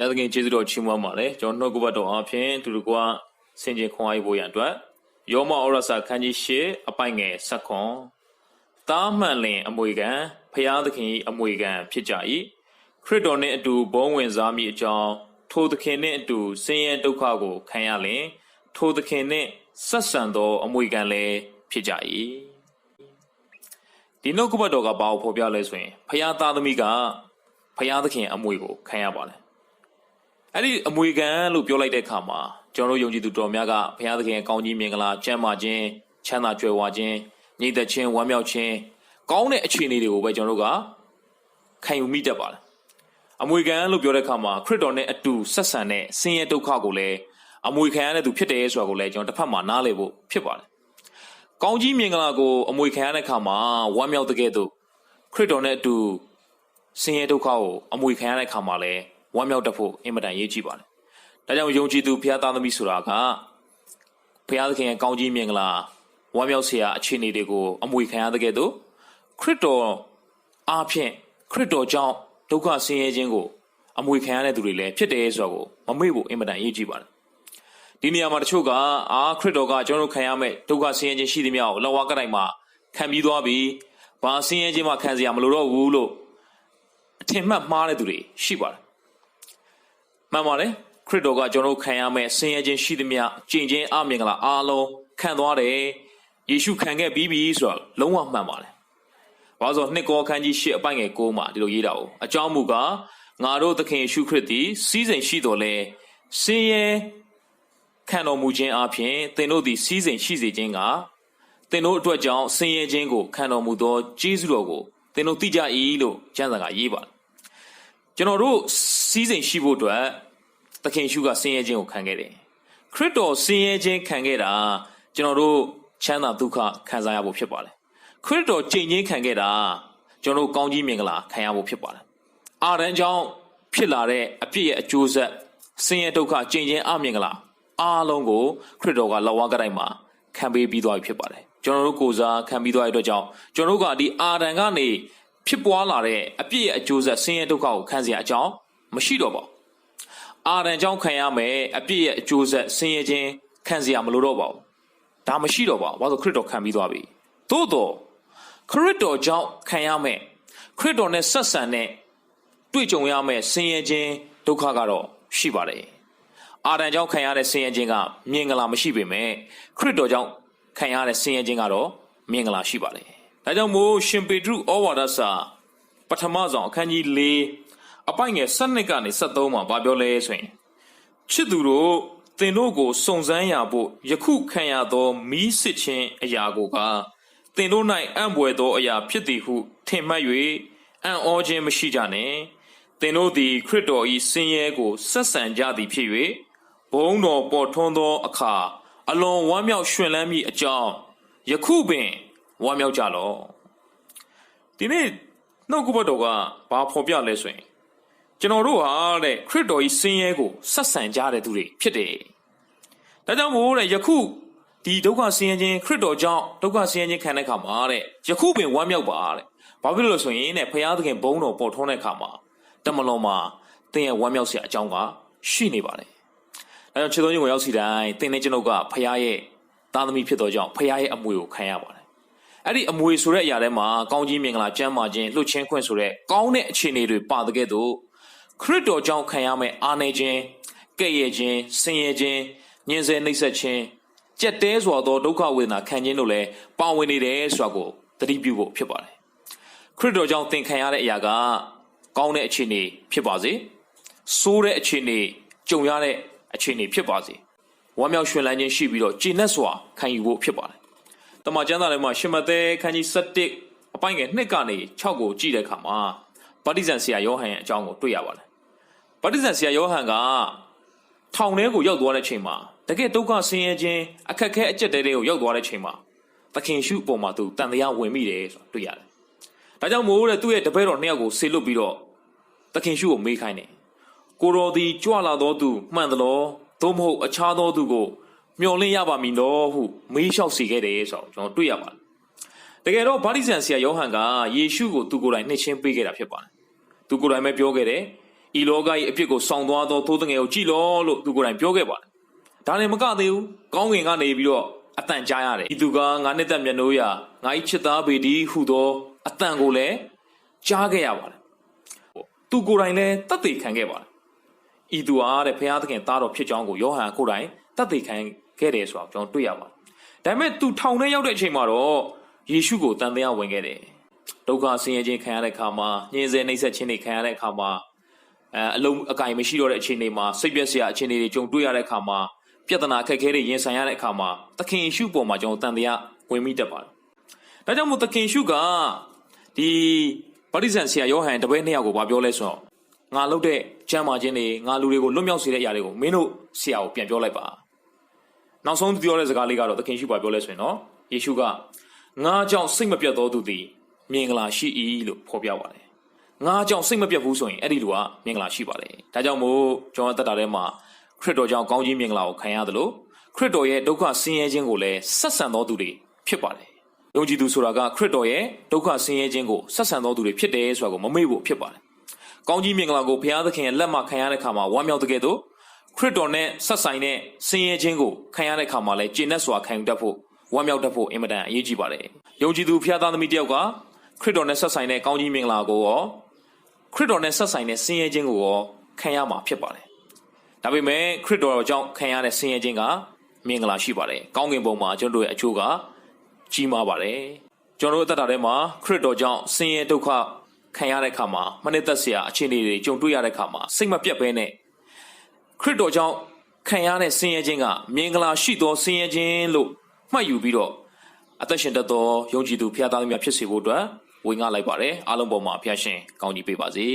ရသခင်ကျေးဇူးတော်ချီးမွမ်းပါတယ်ကျွန်တော်နှုတ်ကပတ်တော်အားဖြင့်သူတို့ကဆင်ခြင်ခွန်အားဖို့ရန်အတွက်ယောမဩရစာခန်းကြီး၈အပိုင်ငယ်ဆက်ခွန်တားမှန်လင်အမွေခံဖျားသခင်၏အမွေခံဖြစ်ကြ၏ခရစ်တော်နှင့်အတူဘုံဝင်စားမိအကြောင်းထိုသခင်နှင့်အတူဆင်းရဲဒုက္ခကိုခံရလင် ထိုသခင်နှင့်ဆက်ဆံသော အမွေခံလည်းဖြစ်ကြ၏ဒီနှုတ်ကပတ်တော်ကဘာကိုဖော်ပြလဲဆိုရင်ဖျားသားသမီးကဖျားသခင်အမွေကိုခံရပါတယ် အဲ့ဒီအမွေခံလို့ပြောလိုက်တဲ့အခါမှာကျွန်တော်တို့ယုံကြည်သူတော်များကဘုရားသခင်ရဲ့ကောင်းကြီးမင်္ဂလာချမ်းသာခြင်းချမ်းသာကြွယ်ဝခြင်းညီသက်ခြင်းဝမ်းမြောက်ခြင်းကောင်းတဲ့အခြေအနေတွေကိုပဲကျွန်တော်တို့ကခံယူမိတတ်ပါတယ်အမွေခံလို့ပြောတဲ့အခါမှာခရစ်တော်နဲ့အတူဆက်ဆံတဲ့ဆင်းရဲဒုက္ခကိုလည်းအမွေခံရတဲ့သူဖြစ်တယ်ဆိုတာကိုလည်းကျွန်တော်တစ်ဖက်မှာနားလည်ဖို့ဖြစ်ပါတယ်ကောင်းကြီးမင်္ဂလာကိုအမွေခံရတဲ့အခါမှာဝမ်းမြောက်တဲ့ကဲ့သို့ခရစ်တော်နဲ့အတူဆင်းရဲဒုက္ခကိုအမွေခံရတဲ့အခါမှာလည်း ဝမ်းမြောက်တတ်ဖို့အင်မတန်ရေးကြည့်ပါတယ်။ဒါကြောင့်ယုံကြည်သူဘုရားသားသမီးဆိုတာကဘုရားသခင်ရဲ့ကောင်းကြီးမင်္ဂလာဝမ်းမြောက်စရာအခြေအနေတွေကိုအမွေခံရတဲ့ကဲ့သို့ခရစ်တော်အားဖြင့်ခရစ်တော်ကြောင့်ဒုက္ခဆင်းရဲခြင်းကိုအမွေခံရတဲ့သူတွေလည်းဖြစ်တယ်ဆိုတာကိုမမေ့ဖို့အင်မတန်ရေးကြည့်ပါတယ်။ဒီနေရာမှာတချို့ကအာခရစ်တော်ကကျွန်တော်တို့ခံရမယ့်ဒုက္ခဆင်းရဲခြင်းရှိသမျှကိုလောကကတိုင်မှာခံပြီးသွားပြီ။ဘာဆင်းရဲခြင်းမှခံစရာမလိုတော့ဘူးလို့အထင်မှတ်မှားတဲ့သူတွေရှိပါတယ်။ မှန်ပါတယ်ခရစ်တော်ကကျွန်တော်တို့ခံရမယ့်ဆင်းရဲခြင်းရှိသမျှကြင်ချင်းအမင်္ဂလာအားလုံးခံသွားတယ်။ယေရှုခံခဲ့ပြီးပြီဆိုတော့လုံးဝမှန်ပါတယ်။ဘာလို့ဆိုနှစ်ကောခန်းကြီးရှစ်အပိုင်ငယ်ကိုမှာဒီလိုရေးတာ哦။အကြောင်းမူကားငါတို့သခင်ယေရှုခရစ်သည်စီးစိမ်ရှိတော်လဲဆင်းရဲခံတော်မူခြင်းအပြင်သင်တို့သည်စီးစိမ်ရှိစေခြင်းကသင်တို့အတွက်ကြောင့်ဆင်းရဲခြင်းကိုခံတော်မူသောကျေးဇူးတော်ကိုသင်တို့သိကြ၏လို့ကျမ်းစာကရေးပါတယ်။ကျွန်တော်တို့စီးစိမ်ရှိဖို့အတွက် သခင်ရှုကဆင်းရဲခြင်းကိုခံခဲ့တယ်။ခရစ်တော်ဆင်းရဲခြင်းခံခဲ့တာကျွန်တော်တို့ချမ်းသာဒုက္ခခံစားရဖို့ဖြစ်ပါတယ်။ခရစ်တော်ကြင်ချင်းခံခဲ့တာကျွန်တော်တို့ကောင်းကြီးမင်္ဂလာခံရဖို့ဖြစ်ပါတယ်။အာရန်ကြောင့်ဖြစ်လာတဲ့အပြစ်ရဲ့အကျိုးဆက်ဆင်းရဲဒုက္ခကြင်ချင်းအမင်္ဂလာအားလုံးကိုခရစ်တော်ကလောဝါကတိုင်းမှာခံပေးပြီးသွားပြီဖြစ်ပါတယ်။ကျွန်တော်တို့ကိုယ်စားခံပြီးသွားတဲ့အတွက်ကြောင့်ကျွန်တော်တို့ကဒီအာရန်ကနေဖြစ်ပွားလာတဲ့အပြစ်ရဲ့အကျိုးဆက်ဆင်းရဲဒုက္ခကိုခံစရာအကြောင်းမရှိတော့ပါဘူး။ အာရန်ကြောင့်ခံရမယ်အပြစ်ရဲ့အကျိုးဆက်ဆင်းရဲခြင်းခံစရာမလိုတော့ပါဘူး။ဒါမရှိတော့ပါဘူး။ဘာလို့ခရစ်တော်ခံပြီးသွားပြီ။သို့တော့ခရစ်တော်ကြောင့်ခံရမယ်ခရစ်တော်နဲ့ဆက်ဆံတဲ့တွေ့ကြုံရမယ်ဆင်းရဲခြင်းဒုက္ခကတော့ရှိပါတယ်။အာရန်ကြောင့်ခံရတဲ့ဆင်းရဲခြင်းကမြင်္ဂလာမရှိပေမဲ့ခရစ်တော်ကြောင့်ခံရတဲ့ဆင်းရဲခြင်းကတော့မြင်္ဂလာရှိပါတယ်။ဒါကြောင့်မို့ရှင်ပေတရုဩဝါဒစာပထမဆုံးအခန်းကြီး၄ အပိုင်ငယ်၁၂ကနေ73မှာဗာပြောလဲဆိုရင်ချစ်သူတို့သင်တို့ကိုစုံစမ်းရဖို့ယခုခံရသောမီးစစ်ခြင်းအရာကိုကသင်တို့၌အံ့ဘွယ်သောအရာဖြစ်သည်ဟုထင်မှတ်၍အံ့ဩခြင်းမရှိကြနှင့်သင်တို့သည်ခရစ်တော်၏ဆင်းရဲကိုဆက်ဆံကြသည်ဖြစ်၍ဘုန်းတော်ပေါ်ထွန်းသောအခါအလွန်ဝမ်းမြောက်ရွှင်လန်းမိအကြောင်းယခုပင်ဝမ်းမြောက်ကြလော့ဒီနေ့နှုတ်ကပတ်တော်ကဘာဖော်ပြလဲဆိုရင် ကျွန်တော်တို့ဟာတဲ့ခရစ်တော်၏ဆင်းရဲကိုဆက်ဆံကြတဲ့သူတွေဖြစ်တယ်။ဒါကြောင့်မို့တဲ့ယခုဒီဒုက္ခဆင်းရဲခြင်းခရစ်တော်ကြောင့်ဒုက္ခဆင်းရဲခြင်းခံတဲ့အခါမှာတဲ့ယခုပင်ဝမ်းမြောက်ပါတဲ့။ဘာဖြစ်လို့လဲဆိုရင်တဲ့ဖရာသခင်ဘုန်းတော်ပေါ်ထွန်းတဲ့အခါမှာတမလွန်မှာသင်ရဲ့ဝမ်းမြောက်စရာအကြောင်းကရှိနေပါတယ်။ဒါကြောင့်ခြေသုံးခြင်းကိုရောက်စီတိုင်းသင်နဲ့ကျွန်ုပ်ကဖရာရဲ့သားသမီးဖြစ်တော်ကြောင့်ဖရာရဲ့အမွေကိုခံရပါတယ်။အဲ့ဒီအမွေဆိုတဲ့အရာထဲမှာကောင်းကြီးမင်္ဂလာကျမ်းမာခြင်းလှုပ်ချင်းခွင့်ဆိုတဲ့ကောင်းတဲ့အခြေအနေတွေပါတဲ့ကဲ့သို့ ခရစ်တော်ကြောင့်ခံရမယ့်အာနေခြင်းကဲ့ရဲ့ခြင်းဆင်းရဲခြင်းညှင်းဆဲနှိပ်စက်ခြင်းကြက်တဲစွာသောဒုက္ခဝေဒနာခံခြင်းတို့လည်းပါဝင်နေတယ်ဆိုတာကိုသတိပြုဖို့ဖြစ်ပါတယ်ခရစ်တော်ကြောင့်သင်ခံရတဲ့အရာကကောင်းတဲ့အခြေအနေဖြစ်ပါစေဆိုးတဲ့အခြေအနေကြုံရတဲ့အခြေအနေဖြစ်ပါစေဝမ်းမြောက်ရွှင်လန်းခြင်းရှိပြီးတော့ကျေနပ်စွာခံယူဖို့ဖြစ်ပါတယ်တမန်ကျမ်းစာထဲမှာရှမသက်ခန်းကြီး7အပိုင်းငယ်2ကနေ6ကိုကြည့်တဲ့အခါမှာဗတ္တိဇံဆရာယောဟန်ရဲ့အကြောင်းကိုတွေ့ရပါတယ် ဗတ္တိဇံဆရာယောဟန်ကထောင်ထဲကိုရောက်သွားတဲ့ချိန်မှာတကယ်ဒုက္ခဆင်းရဲခြင်းအခက်ခဲအကျက်တဲတွေကိုရောက်သွားတဲ့ချိန်မှာသခင်ရှုအပေါ်မှာသူတန်တရားဝင်မိတယ်ဆိုတာတွေ့ရတယ်။ဒါကြောင့်မို့တဲ့သူ့ရဲ့တပည့်တော်နှစ်ယောက်ကိုဆေလွတ်ပြီးတော့သခင်ရှုကိုမေးခိုင်းတယ်။ကိုတော်သည်ကြွလာတော်သူမှန်သလားသို့မဟုတ်အခြားသောသူကိုမျော်လင့်ရပါမည်လို့ဟုမေးလျှောက်စီခဲ့တယ်ဆိုတော့ကျွန်တော်တွေ့ရပါတယ်။တကယ်တော့ဗာတိဇန်ဆရာယောဟန်ကယေရှုကိုသူကိုယ်တိုင်နှိမ့်ချင်းပေးခဲ့တာဖြစ်ပါတယ်။သူကိုယ်တိုင်ပဲပြောခဲ့တယ် ဤလောကကြီးအဖြစ်ကိုဆောင်သွားသောသိုးတငယ်ကိုကြည်လောလို့သူကိုယ်တိုင်ပြောခဲ့ပါတယ်ဒါလည်းမကသေးဘူးကောင်းကင်ကနေပြီးတော့အတန်ကြားရတယ်ဤသူကငါနှစ်သက်မျက်နှိုးရာငါ၏ချစ်သားပေဒီဟုသောအတန်ကိုလည်းကြားခဲ့ရပါတယ်သူကိုယ်တိုင်လည်းတတ်သိခံခဲ့ပါတယ်ဤသူအားတဲ့ဘုရားသခင်သားတော်ဖြစ်ကြောင်းကိုယောဟန်ကိုယ်တိုင်တတ်သိခံခဲ့တယ်ဆိုတာကျွန်တော်တွေ့ရပါတယ်ဒါပေမဲ့သူထောင်ထဲရောက်တဲ့အချိန်မှာတော့ယေရှုကိုတန်တရားဝင်ခဲ့တယ်ဒုက္ခဆင်းရဲခြင်းခံရတဲ့အခါမှာညှင်းဆဲနှိပ်စက်ခြင်းတွေခံရတဲ့အခါမှာ အဲအလုံးအကင်မရှိတော့တဲ့အခြေအနေမှာစိတ်ပြည့်စရာအခြေအနေတွေကြုံတွေ့ရတဲ့အခါမှာပြဿနာအခက်အခဲတွေရင်ဆိုင်ရတဲ့အခါမှာသခင်ယေရှုပေါ်မှာကျွန်တော်တန်တရားဝင်မိတတ်ပါတယ်ဒါကြောင့်မို့သခင်ယေရှုကဒီဗတ္တိဇံဆရာယောဟန်တပည့်နှစ်ယောက်ကိုဗာပြောလဲဆိုတော့ငါလုပ်တဲ့ကျမ်းမာခြင်းတွေငါလူတွေကိုလွတ်မြောက်စေတဲ့အရာတွေကိုမင်းတို့ဆရာကိုပြန်ပြောလိုက်ပါနောက်ဆုံးပြောတဲ့စကားလေးကတော့သခင်ယေရှုပါပြောလဲဆိုရင်နော်ယေရှုကငါကြောင့်စိတ်မပြတ်သောသူသည်မြင်္ဂလာရှိ၏လို့ဖော်ပြပါတယ် ငါကြောင့်စိတ်မပြတ်ဘူးဆိုရင်အဲ့ဒီလူကမြင်္ဂလာရှိပါတယ်ဒါကြောင့်မို့ကျွန်တော်တက်တာထဲမှာခရစ်တော်ကြောင့်ကောင်းကြီးမြင်္ဂလာကိုခံရတယ်လို့ခရစ်တော်ရဲ့ဒုက္ခဆင်းရဲခြင်းကိုလည်းဆက်ဆံတော်သူတွေဖြစ်ပါတယ်ယုံကြည်သူဆိုတာကခရစ်တော်ရဲ့ဒုက္ခဆင်းရဲခြင်းကိုဆက်ဆံတော်သူတွေဖြစ်တယ်ဆိုတာကိုမမေ့ဖို့ဖြစ်ပါတယ်ကောင်းကြီးမြင်္ဂလာကိုဘုရားသခင်ရဲ့လက်မှခံရတဲ့ခါမှာဝမ်းမြောက်တဲ့ကဲ့သို့ခရစ်တော်နဲ့ဆက်ဆိုင်တဲ့ဆင်းရဲခြင်းကိုခံရတဲ့ခါမှာလည်းကျေနပ်စွာခံယူတတ်ဖို့ဝမ်းမြောက်တတ်ဖို့အင်မတန်အရေးကြီးပါတယ်ယုံကြည်သူဖျားသားသမီးတယောက်ကခရစ်တော်နဲ့ဆက်ဆိုင်တဲ့ကောင်းကြီးမင်္ဂလာကိုရော ခရစ်တော်နဲ့ဆက်ဆိုင်တဲ့ဆင်းရဲခြင်းကိုရောခံရမှာဖြစ်ပါတယ်ဒါပေမဲ့ခရစ်တော်ကြောင့်ခံရတဲ့ဆင်းရဲခြင်းကမင်္ဂလာရှိပါတယ်ကောင်းကင်ဘုံမှာကျွန်တော်တို့ရဲ့အကျိုးကကြီးမားပါတယ်ကျွန်တော်တို့အသက်တာထဲမှာခရစ်တော်ကြောင့်ဆင်းရဲဒုက္ခခံရတဲ့အခါမှာမနစ်သက်စရာအခြေအနေတွေကြုံတွေ့ရတဲ့အခါမှာစိတ်မပြတ်ဘဲနဲ့ခရစ်တော်ကြောင့်ခံရတဲ့ဆင်းရဲခြင်းကမင်္ဂလာရှိသောဆင်းရဲခြင်းလို့မှတ်ယူပြီးတော့အသက်ရှင်တတ်သောယုံကြည်သူဖျားသားများဖြစ်စေဖို့အတွက် ဝင်ငှလိုက်ပါတယ်အားလုံးပေါ်မှာဖျားရှင်ကောင်းကြီးပေးပါစေ